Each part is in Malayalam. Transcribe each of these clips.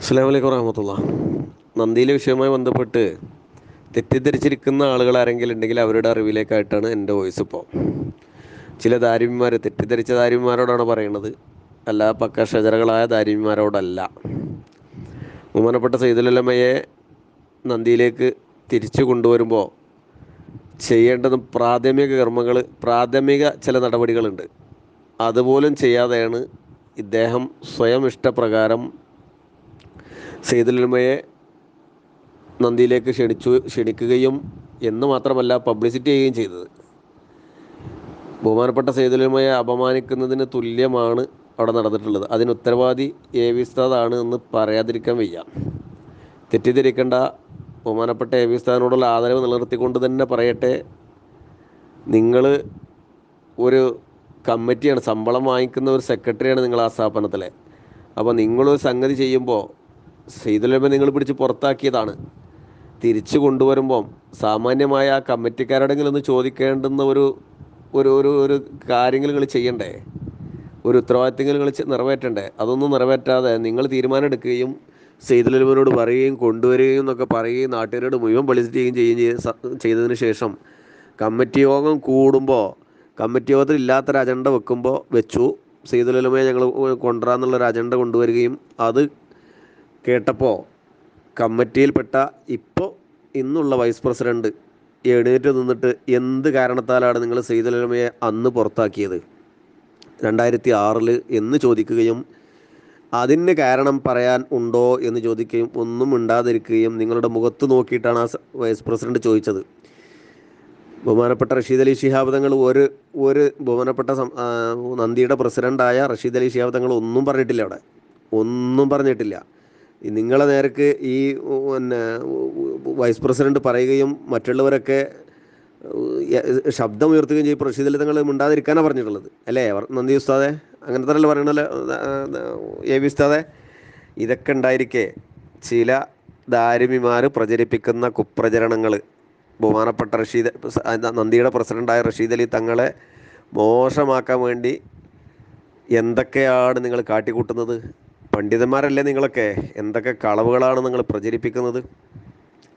അസ്സാം വലൈക്കും വറഹമത്തുള്ള. നന്ദിയിലെ വിഷയവുമായി ബന്ധപ്പെട്ട് തെറ്റിദ്ധരിച്ചിരിക്കുന്ന ആളുകൾ ആരെങ്കിലും ഉണ്ടെങ്കിൽ അവരുടെ അറിവിലേക്കായിട്ടാണ് എന്റെ വോയിസ് ഇപ്പോൾ. ചില ദാരിമിമാർ തെറ്റിദ്ധരിച്ച ദാരിമിമാരോടാണ് പറയുന്നത് അല്ല പക്ക ഷജറകളായ ദാരിമിമാരോടല്ല ബഹുമാനപ്പെട്ട സൈദുലമ്മയെ നന്ദിയിലേക്ക് തിരിച്ചു കൊണ്ടുവരുമ്പോൾ ചെയ്യേണ്ടത് പ്രാഥമിക കർമ്മങ്ങൾ പ്രാഥമിക ചില നടപടികളുണ്ട്. അതുപോലും ചെയ്യാതെയാണ് ഇദ്ദേഹം സ്വയം ഇഷ്ടപ്രകാരം സെയ്തുലമയെ നന്ദിയിലേക്ക് ക്ഷണിച്ചു ക്ഷണിക്കുകയും എന്ന് മാത്രമല്ല പബ്ലിസിറ്റി ചെയ്യുകയും ചെയ്തത്. ബഹുമാനപ്പെട്ട സെയ്തുലമയെ അപമാനിക്കുന്നതിന് തുല്യമാണ് അവിടെ നടന്നിട്ടുള്ളത്. അതിന് ഉത്തരവാദി എ വി ഉസ്താദാണ് എന്ന് പറയാതിരിക്കാൻ വയ്യ. തെറ്റിദ്ധരിക്കേണ്ട ബഹുമാനപ്പെട്ട എ വി ആദരവ് നിലനിർത്തിക്കൊണ്ട് തന്നെ പറയട്ടെ. നിങ്ങൾ ഒരു കമ്മിറ്റിയാണ് ശമ്പളം വാങ്ങിക്കുന്ന ഒരു സെക്രട്ടറിയാണ് നിങ്ങൾ ആ സ്ഥാപനത്തിലെ. അപ്പോൾ നിങ്ങളൊരു സംഗതി ചെയ്യുമ്പോൾ സെയ്തുലമ നിങ്ങൾ പിടിച്ച് പുറത്താക്കിയതാണ്. തിരിച്ചു കൊണ്ടുവരുമ്പം സാമാന്യമായ ആ കമ്മിറ്റിക്കാരോടെങ്കിലും ഒന്ന് ചോദിക്കേണ്ടുന്ന ഒരു ഒരു ഒരു ഒരു കാര്യങ്ങൾ നിങ്ങൾ ചെയ്യണ്ടേ? ഒരു ഉത്തരവാദിത്തങ്ങൾ നിങ്ങൾ നിറവേറ്റണ്ടേ? അതൊന്നും നിറവേറ്റാതെ നിങ്ങൾ തീരുമാനം എടുക്കുകയും സെയ്തുലമനോട് പറയുകയും കൊണ്ടുവരികയും എന്നൊക്കെ പറയുകയും നാട്ടുകാരോട് മുഴുവൻ ചെയ്യുകയും ചെയ്യുകയും ചെയ്തതിന് ശേഷം കമ്മിറ്റി യോഗം കൂടുമ്പോൾ കമ്മിറ്റി യോഗത്തിൽ ഇല്ലാത്തൊരു അജണ്ട വെക്കുമ്പോൾ വെച്ചു. സെയ്തുലമയെ ഞങ്ങൾ കൊണ്ടുവരാന്നുള്ളൊരു അജണ്ട കൊണ്ടുവരികയും അത് കേട്ടപ്പോൾ കമ്മിറ്റിയിൽപ്പെട്ട ഇപ്പോൾ ഇന്നുള്ള വൈസ് പ്രസിഡന്റ് എഴുന്നേറ്റ് നിന്നിട്ട് എന്ത് കാരണത്താലാണ് നിങ്ങൾ സെയ്തലമയെ അന്ന് പുറത്താക്കിയത്? രണ്ടായിരത്തി ആറിൽ എന്ന് ചോദിക്കുകയും അതിന് കാരണം പറയാൻ ഉണ്ടോ എന്ന് ചോദിക്കുകയും ഒന്നും ഉണ്ടാതിരിക്കുകയും നിങ്ങളുടെ മുഖത്ത് നോക്കിയിട്ടാണ് ആ വൈസ് പ്രസിഡന്റ് ചോദിച്ചത്. ബഹുമാനപ്പെട്ട റഷീദ് അലി ശിഹാബ് തങ്ങൾ ഒരു ഒരു ബഹുമാനപ്പെട്ട നന്ദിയുടെ പ്രസിഡന്റായ റഷീദ് അലി ശിഹാബ് തങ്ങൾ ഒന്നും പറഞ്ഞിട്ടില്ല അവിടെ. ഒന്നും പറഞ്ഞിട്ടില്ല. നിങ്ങളെ നേരക്ക് ഈ പിന്നെ വൈസ് പ്രസിഡന്റ് പറയുകയും മറ്റുള്ളവരൊക്കെ ശബ്ദം ഉയർത്തുകയും ചെയ്യും. അലി തങ്ങൾ മിണ്ടാതിരിക്കാനാണ് പറഞ്ഞിട്ടുള്ളത്. അല്ലേ? നന്ദി ഉസ്താദെ. അങ്ങനത്തെ അല്ലേ പറയണല്ലോ എ വി ഉസ്താദെ. ഇതൊക്കെ ഉണ്ടായിരിക്കെ ചില ദാരിമിമാർ പ്രചരിപ്പിക്കുന്ന കുപ്രചരണങ്ങൾ. ബഹുമാനപ്പെട്ട റഷീദ് നന്ദിയുടെ പ്രസിഡന്റായ റഷീദ് അലി തങ്ങളെ മോശമാക്കാൻ വേണ്ടി എന്തൊക്കെയാണ് നിങ്ങൾ കാട്ടിക്കൂട്ടുന്നത്? പണ്ഡിതന്മാരല്ലേ നിങ്ങളൊക്കെ? എന്തൊക്കെ കളവുകളാണ് നിങ്ങൾ പ്രചരിപ്പിക്കുന്നത്?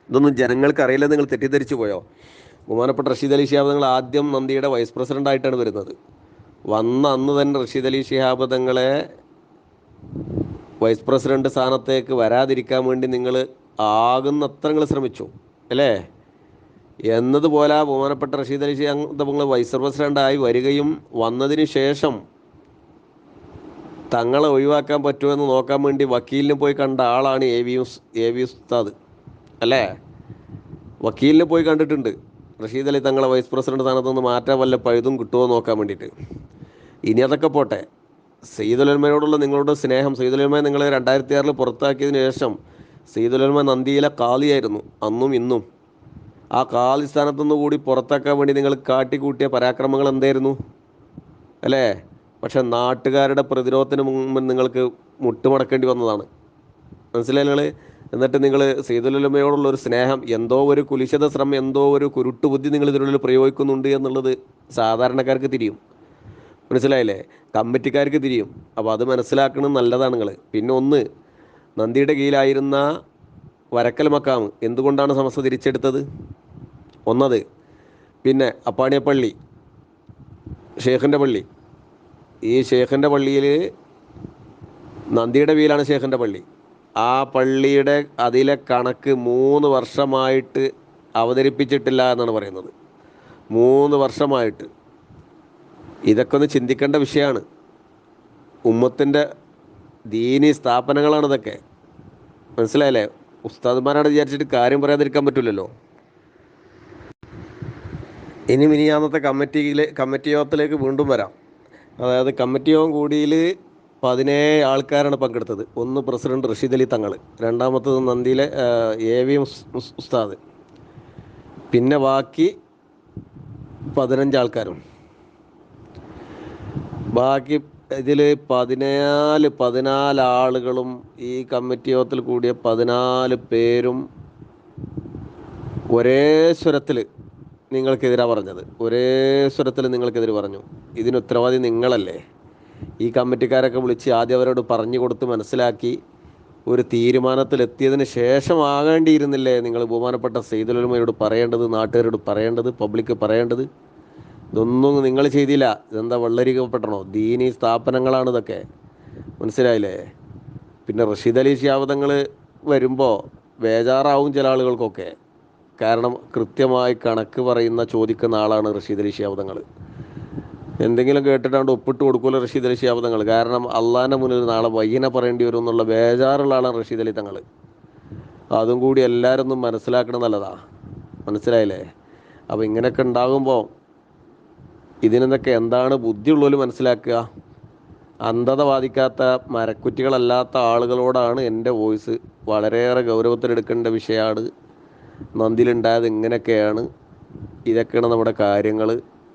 ഇതൊന്നും ജനങ്ങൾക്ക് അറിയില്ല നിങ്ങൾ തെറ്റിദ്ധരിച്ചു പോയോ? ബഹുമാനപ്പെട്ട റഷീദ് അലി ഷിഹാബ് നിങ്ങൾ ആദ്യം നന്ദിയുടെ വൈസ് പ്രസിഡന്റ് ആയിട്ടാണ് വരുന്നത്. വന്ന അന്ന് തന്നെ റഷീദ് അലി ഷിഹാബ് തങ്ങളെ വൈസ് പ്രസിഡന്റ് സ്ഥാനത്തേക്ക് വരാതിരിക്കാൻ വേണ്ടി നിങ്ങൾ ആകുന്നത്ര നിങ്ങൾ ശ്രമിച്ചു അല്ലേ? എന്നതുപോലെ ബഹുമാനപ്പെട്ട റഷീദ് അലി ഷിഹാബ് തങ്ങൾ വൈസ് പ്രസിഡന്റായി വരികയും വന്നതിന് ശേഷം തങ്ങളെ ഒഴിവാക്കാൻ പറ്റുമെന്ന് നോക്കാൻ വേണ്ടി വക്കീലിനെ പോയി കണ്ട ആളാണ് എ വി എ വി ഉസ്താദ്. അല്ലേ? വക്കീലിനെ പോയി കണ്ടിട്ടുണ്ട്. റഷീദ് അലി തങ്ങളെ വൈസ് പ്രസിഡന്റ് സ്ഥാനത്ത് നിന്ന് മാറ്റാൻ വല്ല പഴുതും കിട്ടുമോ നോക്കാൻ വേണ്ടിയിട്ട്. ഇനി അതൊക്കെ പോട്ടെ. സെയ്ദുലന്മയോടുള്ള നിങ്ങളുടെ സ്നേഹം സെയ്ദുലന്മയെ നിങ്ങൾ രണ്ടായിരത്തി ആറിൽ പുറത്താക്കിയതിന് ശേഷം സെയ്ദുലന്മ നന്ദിയിലെ കാളിയായിരുന്നു അന്നും ഇന്നും. ആ കാളി സ്ഥാനത്തു നിന്ന് കൂടി പുറത്താക്കാൻ വേണ്ടി നിങ്ങൾ കാട്ടിക്കൂട്ടിയ പരാക്രമങ്ങൾ എന്തായിരുന്നു? അല്ലേ? പക്ഷെ നാട്ടുകാരുടെ പ്രതിരോധത്തിന് മുമ്പ് നിങ്ങൾക്ക് മുട്ടുമടക്കേണ്ടി വന്നതാണ്. മനസ്സിലായി നിങ്ങൾ എന്നിട്ട് നിങ്ങൾ സീതുലമയോടുള്ള ഒരു സ്നേഹം എന്തോ ഒരു കുലിശത ശ്രമം എന്തോ ഒരു കുരുട്ടുബുദ്ധി നിങ്ങൾ ഇതിനുള്ളിൽ പ്രയോഗിക്കുന്നുണ്ട് എന്നുള്ളത് സാധാരണക്കാർക്ക് തിരിയും. മനസ്സിലായില്ലേ? കമ്മിറ്റിക്കാർക്ക് തിരിയും. അപ്പോൾ അത് മനസ്സിലാക്കുന്നത് നല്ലതാണ് നിങ്ങൾ പിന്നെ ഒന്ന് നന്ദിയുടെ കീഴിലായിരുന്ന വരക്കൽ മക്കാമ് എന്തുകൊണ്ടാണ് സമസ്ത തിരിച്ചെടുത്തത്? ഒന്നത് പിന്നെ അപ്പാണിയപ്പള്ളി ഷേഖിന്റെ പള്ളി. ഈ ഷേഖിന്റെ പള്ളിയിൽ നന്ദിയുടെ വീലാണ് ഷേഖിന്റെ പള്ളി. ആ പള്ളിയുടെ അതിലെ കണക്ക് മൂന്ന് വർഷമായിട്ട് അവതരിപ്പിച്ചിട്ടില്ല എന്നാണ് പറയുന്നത്. മൂന്ന് വർഷമായിട്ട്. ഇതൊക്കെ ഒന്ന് ചിന്തിക്കേണ്ട വിഷയമാണ്. ഉമ്മത്തിന്റെ ദീനി സ്ഥാപനങ്ങളാണ് ഇതൊക്കെ. മനസ്സിലായില്ലേ? ഉസ്താദ്മാരാണ് വിചാരിച്ചിട്ട് കാര്യം പറയാതിരിക്കാൻ പറ്റില്ലല്ലോ ഇനി മിനിയാന്നത്തെ കമ്മിറ്റിയിൽ കമ്മിറ്റി യോഗത്തിലേക്ക് വീണ്ടും വരാം. അതായത് കമ്മിറ്റി യോഗം കൂടിയിൽ പതിനേഴ് ആൾക്കാരാണ് പങ്കെടുത്തത്. ഒന്ന് പ്രസിഡന്റ് റഷീദ് അലി തങ്ങൾ രണ്ടാമത്തത് നന്ദിയിലെ എ വി ഉസ്- ഉസ്- ഉസ്താദ്. പിന്നെ ബാക്കി പതിനഞ്ച് ആൾക്കാരും. ബാക്കി ഇതിൽ പതിനാല് പതിനാല് ആളുകളും ഈ കമ്മിറ്റി യോഗത്തിൽ കൂടിയ പതിനാല് പേരും ഒരേ സ്വരത്തിൽ നിങ്ങൾക്കെതിരാ പറഞ്ഞത്. ഒരേ സ്വരത്തിൽ നിങ്ങൾക്കെതിരെ പറഞ്ഞു. ഇതിന് ഉത്തരവാദി നിങ്ങളല്ലേ? ഈ കമ്മിറ്റിക്കാരൊക്കെ വിളിച്ച് ആദ്യം അവരോട് പറഞ്ഞു കൊടുത്ത് മനസ്സിലാക്കി ഒരു തീരുമാനത്തിലെത്തിയതിന് ശേഷമാകേണ്ടിയിരുന്നില്ലേ നിങ്ങൾ ബഹുമാനപ്പെട്ട സെയ്തുലമയോട് പറയേണ്ടത് നാട്ടുകാരോട് പറയേണ്ടത് പബ്ലിക് പറയേണ്ടത്? ഇതൊന്നും നിങ്ങൾ ചെയ്തില്ല. ഇതെന്താ വെള്ളരിക്കപ്പെട്ടണോ? ദീനി സ്ഥാപനങ്ങളാണ് ഇതൊക്കെ. മനസ്സിലായില്ലേ? പിന്നെ റഷീദ് അലി ശിയാബദങ്ങൾ വരുമ്പോൾ ബേജാറാവും ചില ആളുകൾക്കൊക്കെ. കാരണം കൃത്യമായി കണക്ക് പറയുന്ന ചോദിക്കുന്ന ആളാണ് റഷീദ് അലി ശിയാബദങ്ങൾ എന്തെങ്കിലും കേട്ടിട്ടാണ്ട് ഒപ്പിട്ട് കൊടുക്കുമല്ലോ റഷീദ് അലി ശിഹാബ് കാരണം അള്ളാഹിന്റെ മുന്നിൽ നാളെ വയ്യനെ പറയേണ്ടി വരും എന്നുള്ള ബേജാറുള്ള ആളാണ് റഷീദ് അലി തങ്ങൾ. അതും കൂടി എല്ലാവരും ഒന്നും മനസ്സിലാക്കണം നല്ലതാ. മനസ്സിലായില്ലേ? അപ്പോൾ ഇങ്ങനെയൊക്കെ ഉണ്ടാകുമ്പോൾ ഇതിനെന്നൊക്കെ എന്താണ് ബുദ്ധിയുള്ളവർ മനസ്സിലാക്കുക? അന്ധത ബാധിക്കാത്ത മരക്കുറ്റികളല്ലാത്ത ആളുകളോടാണ് എന്റെ വോയിസ് വളരെയേറെ ഗൗരവത്തിലെടുക്കേണ്ട വിഷയമാണ്. നന്ദിയിലുണ്ടായത് ഇങ്ങനെയൊക്കെയാണ്. ഇതൊക്കെയാണ് നമ്മുടെ കാര്യങ്ങൾ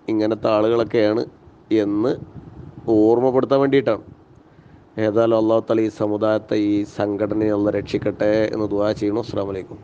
ഇങ്ങനത്തെ ആളുകളൊക്കെയാണ് എന്ന് ഓർമ്മപ്പെടുത്താൻ വേണ്ടിയിട്ടാണ്. ഏതായാലും അള്ളാഹു തല ഈ സമുദായത്തെ ഈ സംഘടനയെ ഒന്ന് രക്ഷിക്കട്ടെ എന്ന് ദുവാ ചെയ്യണം അസ്സാം വലൈക്കും